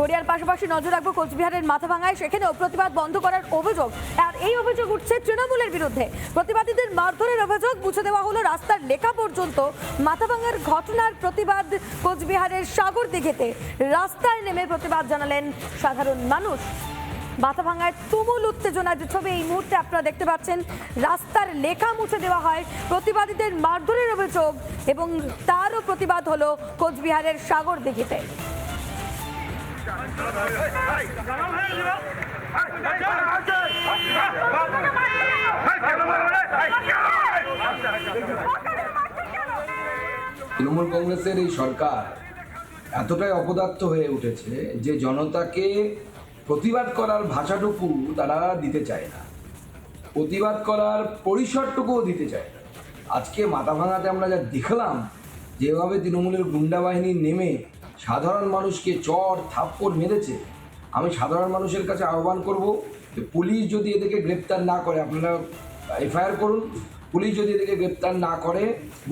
গড়িয়ার পাশাপাশি নজর রাখব কোচবিহারের মাথাভাঙায়। সেখানেও প্রতিবাদ বন্ধ করার অভিযোগ। আর এই অভিযোগ উঠছে তৃণমূলের বিরুদ্ধে। প্রতিবাদীদের মারধরের অভিযোগ মুছে দেওয়া হলো রাস্তার লেখা পর্যন্ত। মাথাভাঙার ঘটনার প্রতিবাদ কোচবিহারের সাগর দিঘিতে। রাস্তায় নেমে প্রতিবাদ জানালেন সাধারণ মানুষ। মাথাভাঙায় তুমুল উত্তেজনা যে ছবি এই মুহূর্তে আপনারা দেখতে পাচ্ছেন। রাস্তার লেখা মুছে দেওয়া হয় প্রতিবাদীদের মারধরের অভিযোগ এবং তারও প্রতিবাদ হলো কোচবিহারের সাগর দিঘিতে। তৃণমূল কংগ্রেসের এই সরকার এতটাই অপদার্থ হয়ে উঠেছে যে জনতাকে প্রতিবাদ করার ভাষাটুকু তারা দিতে চায় না। প্রতিবাদ করার পরিসরটুকুও দিতে চায় না। আজকে মাথা ভাঙাতে আমরা যা দেখলাম, যেভাবে তৃণমূলের গুন্ডা বাহিনী নেমে সাধারণ মানুষকে চর থাপ্পড় মেরেছে, আমি সাধারণ মানুষের কাছে আহ্বান করব যে পুলিশ যদি এদেরকে গ্রেপ্তার না করে, আপনারা এফআইআর করুন, পুলিশ যদি এদেরকে গ্রেপ্তার না করে,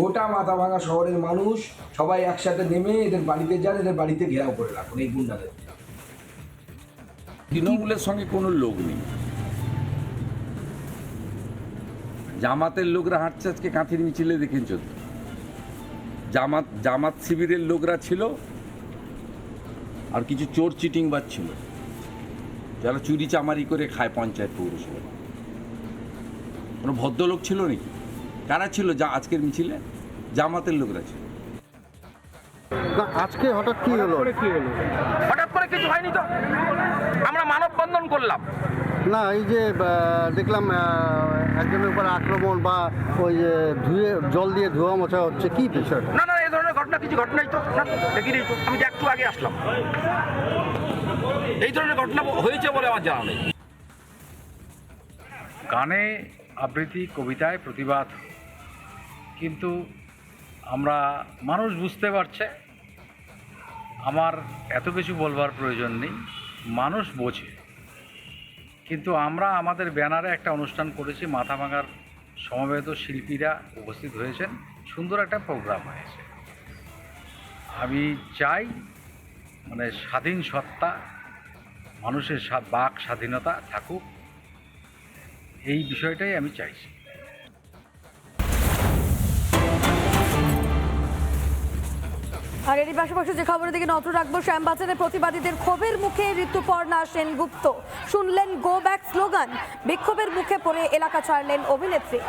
গোটা মাথাভাঙা শহরের মানুষ সবাই একসাথে নেমে এদের বাড়িতে যান, এদের বাড়িতে ঘেরাও করে রাখুন, এই গুন্ডাদের তৃণমূলের সঙ্গে কোনো লোক নেই জামাতের লোকরা হাঁটছে আজকে কাঁথির মিছিলে, দেখেন তো। জামাত জামাত শিবিরের লোকরা ছিল আর কিছু চোর চিটিং ছিল। যারা চুরি চামারি করে খায় পঞ্চায়েত পৌরসভা কোনো ভদ্রলোক ছিল নাকি? কারা ছিল যা আজকের মিছিলে? জামাতের লোকরা ছিল। না আজকে হঠাৎ কি হলো? হঠাৎ করে কিছু হয়নি তো? আমরা মানববন্ধন করলাম। না এই যে দেখলাম একজনের উপর আক্রমণ বা ওই যে ধুয়ে জল দিয়ে ধোয়া মোছা হচ্ছে কি বিষয় না না কিছু ঘটনাই তো, না? দেখিনি তো আমি যে একটু আগে আসলাম। এই ধরনের ঘটনা হয়েছে বলে আমার জানা নেই। গানে আবৃত্তি, কবিতায় প্রতিবাদ। কিন্তু আমরা মানুষ বুঝতে পারছে, আমার এত কিছু বলবার প্রয়োজন নেই, মানুষ বোঝে। কিন্তু আমরা আমাদের ব্যানারে একটা অনুষ্ঠান করেছি মাথা ভাঙার সমবেত শিল্পীরা উপস্থিত হয়েছেন। সুন্দর একটা প্রোগ্রাম হয়েছে। আমি চাই মানে স্বাধীন সত্তা, মানুষের বাক স্বাধীনতা থাকুক। এই বিষয়টাই আমি চাইছি। আর এরই পাশাপাশি যে খবরের দিকে নজর রাখব শ্যামবাজারে প্রতিবাদীদের ক্ষোভের মুখে ঋতুপর্ণা সেনগুপ্ত। শুনলেন গো ব্যাক স্লোগান বিক্ষোভের মুখে পড়ে এলাকা ছাড়লেন অভিনেত্রী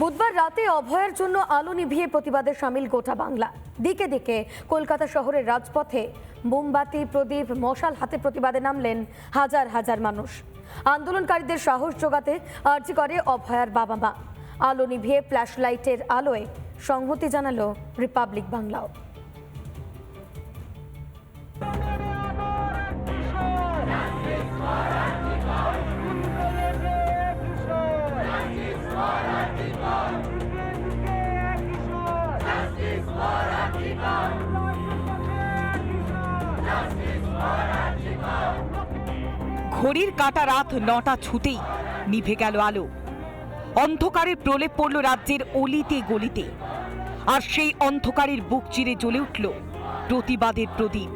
বুধবার রাতে অভয়ের জন্য আলো নিভিয়ে প্রতিবাদে সামিল গোটা বাংলা। দিকে দিকে কলকাতা শহরের রাজপথে মোমবাতি, প্রদীপ, মশাল হাতে প্রতিবাদে নামলেন হাজার হাজার মানুষ। আন্দোলনকারীদের সাহস জোগাতে আর্জি করে অভয়ার বাবা মা। আলো নিভিয়ে ফ্ল্যাশ লাইটের আলোয় সংহতি জানালো রিপাবলিক বাংলাও। ঘড়ির কাটা রাত নটা ছুতেই নিভে গেল আলো। অন্ধকারের প্রলেপ পড়ল রাজ্যের অলিতে গলিতে। আর সেই অন্ধকারের বুক চিরে জ্বলে উঠল প্রতিবাদের প্রদীপ।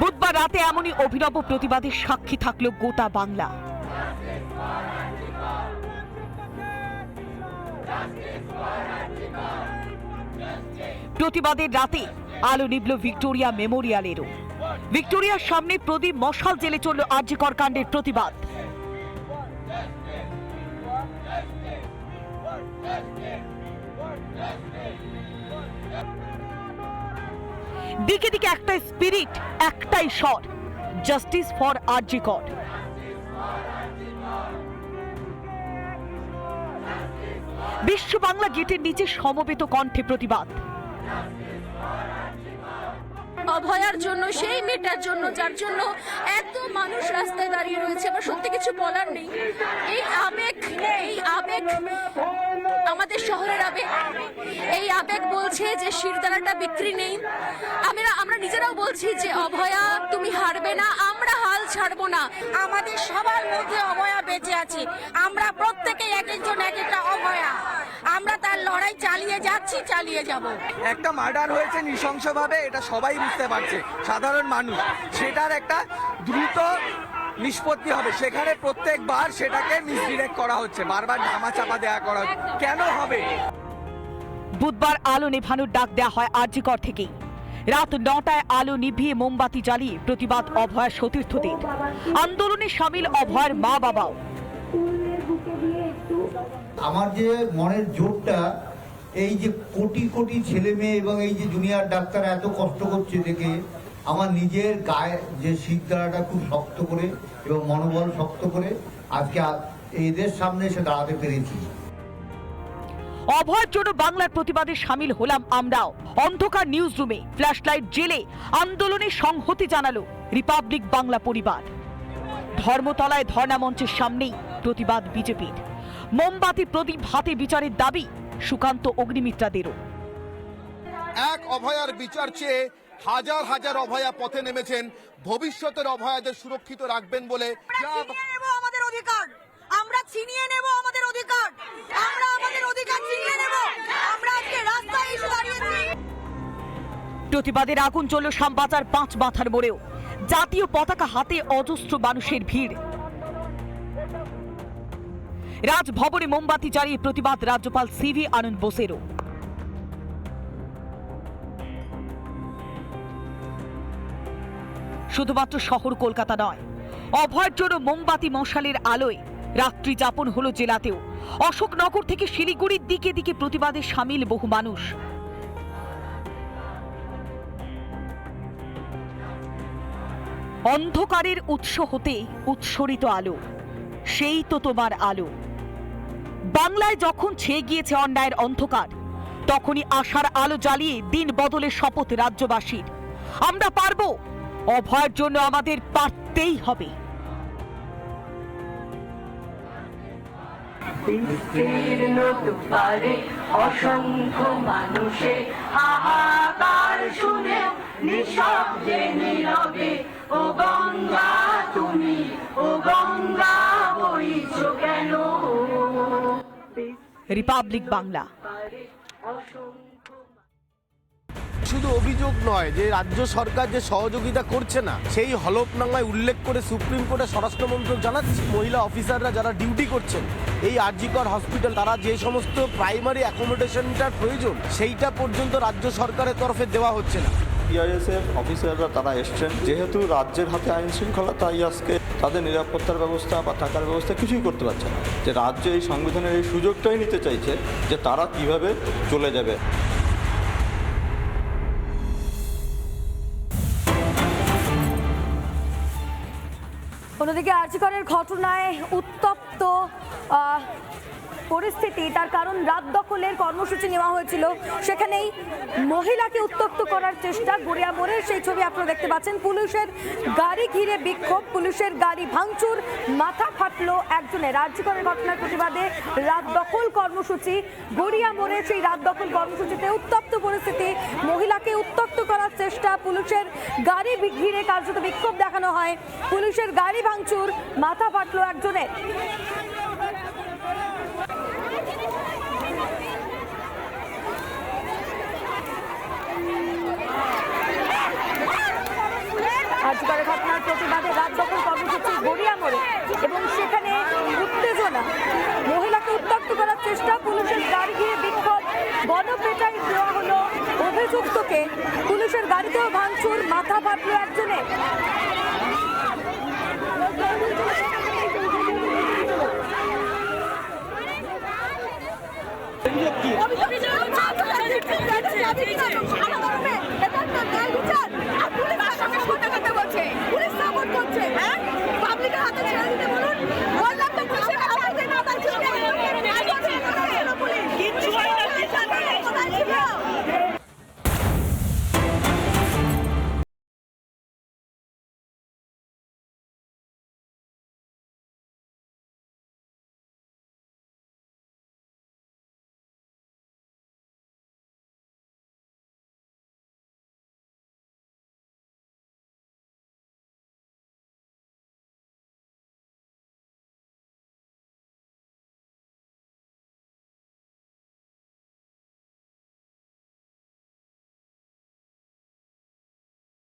বুধবার রাতে এমনই অভিনব প্রতিবাদের সাক্ষী থাকল গোটা বাংলা। প্রতিবাদের রাতে আলো নিবল ভিক্টোরিয়া মেমোরিয়ালেরও। ভিক্টোরিয়ার সামনে প্রদীপ মশাল জেলে চলল আর্যকর কাণ্ডের প্রতিবাদ। দিকে দিকে একটাই স্পিরিট একটাই স্বর জাস্টিস ফর আর্যকর। বিশ্ব বাংলা গেটের নিচে সমবেত কণ্ঠে প্রতিবাদ। অভয়ার জন্য, সেই মেয়েটার জন্য, যার জন্য এত মানুষ রাস্তায় দাঁড়িয়ে রয়েছে। আমার সত্যি কিছু বলার নেই। এই আবেগ এই আবেগ আমাদের শহরের আবেগ। এই আবেগ বলছে যে শিরদাঁড়াটা বিক্রি নেই। আমরা আমরা নিজেরাও বলছি যে, অভয়া, তুমি হারবে না, আমরা হাল ছাড়বো না। আমাদের সবার মধ্যে অভয়া বেঁচে আছে। আমরা প্রত্যেকে এক একজন, এক একটা অভয়া। আমরা তার লড়াই চালিয়ে যাচ্ছি চালিয়ে যাব। একটা মার্ডার হয়েছে নৃশংসভাবে এটা সবাই বুঝতে পারছে সাধারণ মানুষ। সেটার একটা দ্রুত নিষ্পত্তি হবে। সেখানে প্রত্যেকবার সেটাকে মিসডিরেক্ট করা হচ্ছে বারবার ধামা চাপা দেওয়া করা হচ্ছে। কেন হবে? বুধবার আলো নেভানোর ডাক দেয়া হয় আরজিকর থেকেই। রাত নটায় আলো নিভিয়ে মোমবাতি জ্বালিয়ে প্রতিবাদ অভয়ার সতীর্থদের। আন্দোলনে সামিল অভয়ার মা বাবাও আমার যে মনের জোরটা এই যে কোটি কোটি ছেলে মেয়ে এবং এই যে জুনিয়র ডাক্তার এত কষ্ট করছে দেখে আমার নিজের গায়ে যে শিরদাঁড়াটা খুব শক্ত করে এবং মনোবল শক্ত করে আজকে এদের সামনে এসে দাঁড়াতে পেরেছি। অভয়ের জন্য বাংলার প্রতিবাদে সামিল হলাম আমরাও। অন্ধকার নিউজ রুমে ফ্ল্যাশলাইট জেলে আন্দোলনে সংহতি জানালো রিপাবলিক বাংলা পরিবার। ধর্মতলায় ধর্ণা মঞ্চের সামনেই প্রতিবাদ বিজেপির। মোমবাতি প্রদীপ হাতে বিচারের দাবি সুকান্ত অগ্নিমিত্রাদেরও। এক অভয়ার বিচার চেয়ে হাজার হাজার অভয়া পথে নেমেছেন ভবিষ্যতের অভয়াদের সুরক্ষিত রাখবেন বলে আমাদের অধিকার। আমরা ছিনিয়ে নেব আমাদের অধিকার। আমরা আমাদের অধিকার ছিনিয়ে নেব। আমরা আজকে রাস্তায় এসে দাঁড়িয়েছি। প্রতিবাদের আগুন চলল শ্যামবাজার পাঁচ মাথার মোড়েও। জাতীয় পতাকা হাতে অজস্র মানুষের ভিড়। রাজভবনে মোমবাতি জ্বালিয়ে প্রতিবাদ রাজ্যপাল সিভি আনন্দ বোসেরও। শুধুমাত্র শহর কলকাতা নয়, অভয়ের জন্য মোমবাতি মশালের আলোয় রাত্রি যাপন হলো জেলাতেও। অশোকনগর থেকে শিলিগুড়ির দিকে দিকে প্রতিবাদে সামিল বহু মানুষ। অন্ধকারের উৎস হতে উৎসরিত আলো। সেই তো তোমার আলো। বাংলায় যখন ছেয়ে গিয়েছে অন্যায়ের অন্ধকার, তখনই আশার আলো জ্বালিয়ে দিন বদলের শপথ রাজ্যবাসীর। আমরা পারব, অভয়ের জন্য আমাদের পারতেই হবে। অসংখ্য মানুষের হাহাকার শুনে নিঃশব্দে নীরবে ও গঙ্গা তুমি ও গঙ্গা বইছ কেন? রিপাবলিক বাংলা শুধু অভিযোগ নয় যে রাজ্য সরকার যে সহযোগিতা করছে না সেই হলফনামায় উল্লেখ করে সুপ্রিম কোর্টে স্বরাষ্ট্র মন্ত্রক জানাচ্ছে মহিলা অফিসাররা যারা ডিউটি করছেন এই আরজিকর হসপিটাল তারা যে সমস্ত প্রাইমারি অ্যাকোমোডেশনটার প্রয়োজন সেইটা পর্যন্ত রাজ্য সরকারের তরফে দেওয়া হচ্ছে না। বিআইএসএফ অফিসাররা তারা এসছেন। যেহেতু রাজ্যের হাতে আইন শৃঙ্খলা, তাই আজকে তাদের নিরাপত্তার ব্যবস্থা বা থাকার ব্যবস্থা কিছুই করতে পারছে না। যে রাজ্য এই সংবিধানের এই সুযোগটাই নিতে চাইছে যে তারা কীভাবে চলে যাবে। অন্যদিকে আর্জিকরের ঘটনায় উত্তপ্ত পরিস্থিতি, তার কারণ রাত দখলের কর্মসূচি নেওয়া হয়েছিল। সেখানেই মহিলাকে উত্তপ্ত করার চেষ্টা গড়িয়া মোড়ের সেই ছবি আপনারা দেখতে পাচ্ছেন। পুলিশের গাড়ি ঘিরে বিক্ষোভ, পুলিশের গাড়ি ভাঙচুর, মাথা ফাটলো একজনের। রাজ্যকরের ঘটনার প্রতিবাদে রাত দখল কর্মসূচি গড়িয়া মোড়ের সেই রাত দখল কর্মসূচিতে উত্তপ্ত পরিস্থিতি, মহিলাকে উত্তপ্ত করার চেষ্টা, পুলিশের গাড়ি ঘিরে কার্যত বিক্ষোভ দেখানো হয়। পুলিশের গাড়ি ভাঙচুর, মাথা ফাটলো একজনের আজকের ঘটনার প্রতিবাদে রাত দখল কর্মসূচি গড়িয়া মোড়ে এবং সেখানে উত্তেজনা মহিলাকে উত্তপ্ত করার চেষ্টা পুলিশের গাড়ি ঘিরে বিক্ষোভ গণপেটাই দেওয়া হলো অভিযুক্তকে পুলিশের গাড়িতেও ভাঙচুর মাথা ফাটলো করছে পুলিশ সাপোর্ট করছে হ্যাঁ